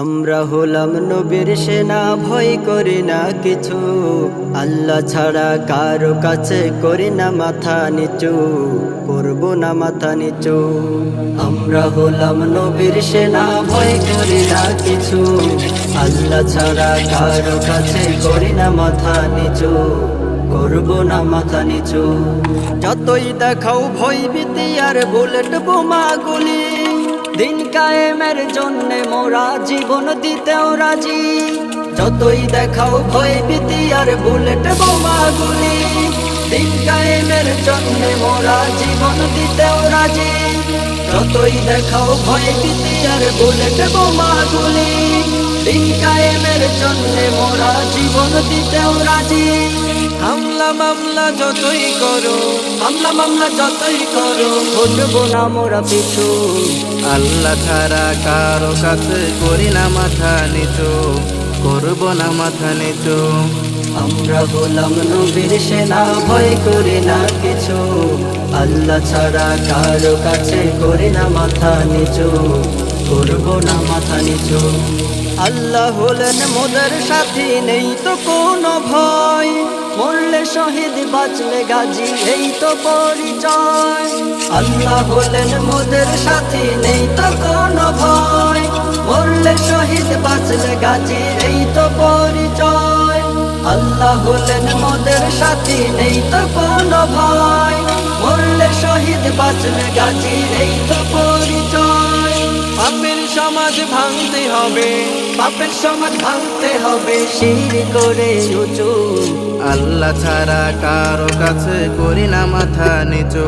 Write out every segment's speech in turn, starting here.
আমরা হলাম নবীর সেনা, ভয় করি না কিছু। আল্লাহ ছাড়া কারও কাছে করি না মাথা নিচু, করব না মাথা নিচু। আমরা হলাম নবীর সেনা, ভয় করি না কিছু। আল্লাহ ছাড়া কারও কাছে করি না মাথা নিচু, করব না মাথা নিচু। যতই দেখাও ভয় ভীতি আর বুলেট বোমা গুলি দিন কায়েমের জন্যে মোরা জীবন দিতেও রাজি। যতই দেখাও ভয়, ভীতি আর বুলেট বোমা গুলি দিন কায়েমের জন্যে মোরা জীবন দিতেও রাজি। যতই দেখাও ভয়, ভীতি আর বুলেট বোমা গুলি দিন কায়েমের জন্যে মোরা জীবন দিতেও রাজি। হামলা মামলা যতই করো হামলা মামলা যতই করো, ঘটবো না মোরা পিছু। আল্লাহ ছাড়া কারও কাছে করি না মাথা নিচু, করব না মাথা নিচু। আমরা হলাম নবীর সেনা, ভয় করি না কিছু। আল্লাহ ছাড়া কারও কাছে করি না মাথা নিচু। করব না মাথা নিচু। আল্লাহ হলেন মোদের সাথী, নেই তো কোনো ভয়। মরলে শহীদ, বাঁচলে গাজী, এই তো পরিচয়। আল্লাহ হলেন মোদের সাথী, নেই তো কোনো ভয়। মরলে শহীদ, বাঁচলে গাজী, এই তো পরিচয়। আল্লাহ হলেন মোদের সাথী, নেই তো কোনো ভয়। মরলে শহীদ, বাঁচলে গাজী, এই সমাজ ভাঙতে হবে পাপের সমাজ ভাঙতে হবে শির করে উঁচু। আল্লাহ ছাড়া কারও কাছে করি না মাথা নিচু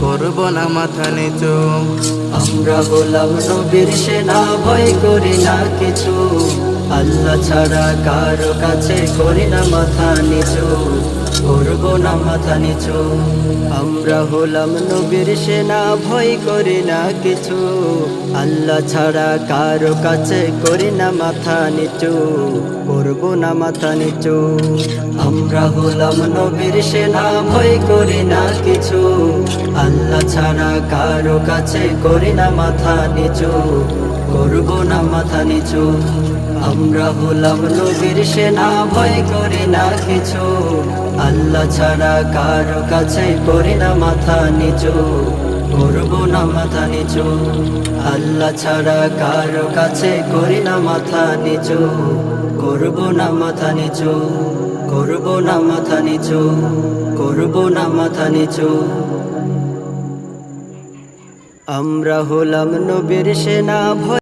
করব না মাথা নিচু। আমরা বললাম নবীর সেনা ভয় করি না কিছু। আল্লাহ ছাড়া কারও কাছে করি না মাথা নিচু, করব না মাথা নিচু। আমরা হলাম নবীর সেনা, ভয় করি না কিছু। আল্লাহ ছাড়া কারও কাছে করি না মাথা নিচু, করব না মাথা নিচু। আমরা হলাম নবীর সেনা, ভয় করি না কিছু। আল্লাহ ছাড়া কারও কাছে করি না মাথা নিচু, করব না মাথা নিচু। আমরা হলাম নবীর সেনা, ভয় করি না কিছু। আল্লাহ ছাড়া কারও কাছে করি না মাথা নিচু। করব না মাথা নিচু। আল্লাহ ছাড়া কারও কাছে করি না মাথা নিচু। করব না মাথা নিচু। করব না মাথা নিচু। করব না মাথা নিচু। আমরা হলাম নবীর সেনা, ভয়